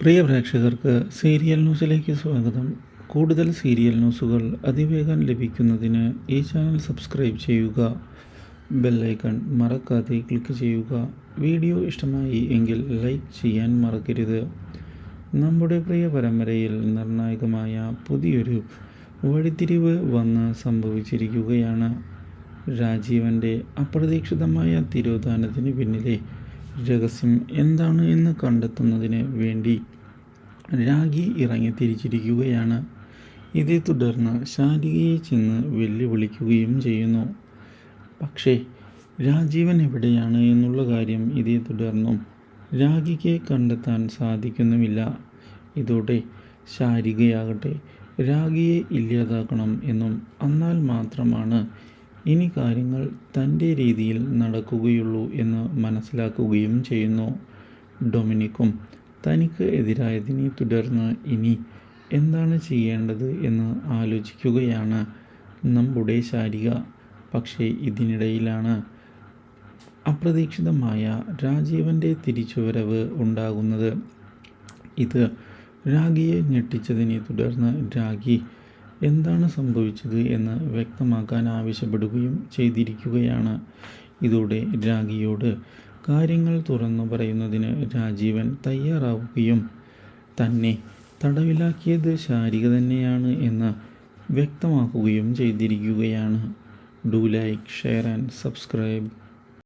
പ്രിയ പ്രേക്ഷകർക്ക് സീരിയൽ ന്യൂസിലേക്ക് സ്വാഗതം. കൂടുതൽ സീരിയൽ ന്യൂസുകൾ അതിവേഗം ലഭിക്കുന്നതിന് ഈ ചാനൽ സബ്സ്ക്രൈബ് ചെയ്യുക. ബെല്ലൈക്കൺ മറക്കാതെ ക്ലിക്ക് ചെയ്യുക. വീഡിയോ ഇഷ്ടമായി എങ്കിൽ ലൈക്ക് ചെയ്യാൻ മറക്കരുത്. നമ്മുടെ പ്രിയ പരമ്പരയിൽ നിർണായകമായ പുതിയൊരു വഴിത്തിരിവ് വന്ന് സംഭവിച്ചിരിക്കുകയാണ്. രാജീവന്റെ അപ്രതീക്ഷിതമായ തിരോധാനത്തിന് പിന്നിലെ രഹസ്യം എന്താണ് എന്ന് കണ്ടെത്തുന്നതിന് വേണ്ടി രാഗി ഇറങ്ങി തിരിച്ചിരിക്കുകയാണ്. ഇതേ തുടർന്ന് ശാരികയെ ചെന്ന് വെല്ലുവിളിക്കുകയും ചെയ്യുന്നു. പക്ഷേ രാജീവൻ എവിടെയാണ് എന്നുള്ള കാര്യം ഇതേ തുടർന്നും രാഗിക്ക് കണ്ടെത്താൻ സാധിക്കുന്നുമില്ല. ഇതോടെ ശാരികയാകട്ടെ രാഗിയെ ഇല്ലാതാക്കണം എന്നും എന്നാൽ മാത്രമാണ് ഇനി കാര്യങ്ങൾ തന്റെ രീതിയിൽ നടക്കുകയുള്ളൂ എന്ന് മനസ്സിലാക്കുകയും ചെയ്യുന്നു. ഡൊമിനിക്കും തനിക്ക് എതിരായതിനെ തുടർന്ന് ഇനി എന്താണ് ചെയ്യേണ്ടത് എന്ന് ആലോചിക്കുകയാണ്. നമ്മുടെ ശാരിക പക്ഷേ ഇതിനിടയിലാണ്. അപ്രതീക്ഷിതമായ രാജീവന്റെ തിരിച്ചുവരവ് ഉണ്ടാകുന്നത്. ഇത് രാഗിയെ ഞെട്ടിച്ചതിനെ തുടർന്ന് രാഗി എന്താണ് സംഭവിച്ചത് എന്ന് വ്യക്തമാക്കാൻ ആവശ്യപ്പെടുകയും ചെയ്തിരിക്കുകയാണ്. ഇതോടെ രാഗിയോട് കാര്യങ്ങൾ തുറന്നു പറയുന്നതിന് രാജീവൻ തയ്യാറാവുകയും തന്നെ തടവിലാക്കിയത് ശാരിക തന്നെയാണ് എന്ന് വ്യക്തമാക്കുകയും ചെയ്തിരിക്കുകയാണ്. Do like share and subscribe.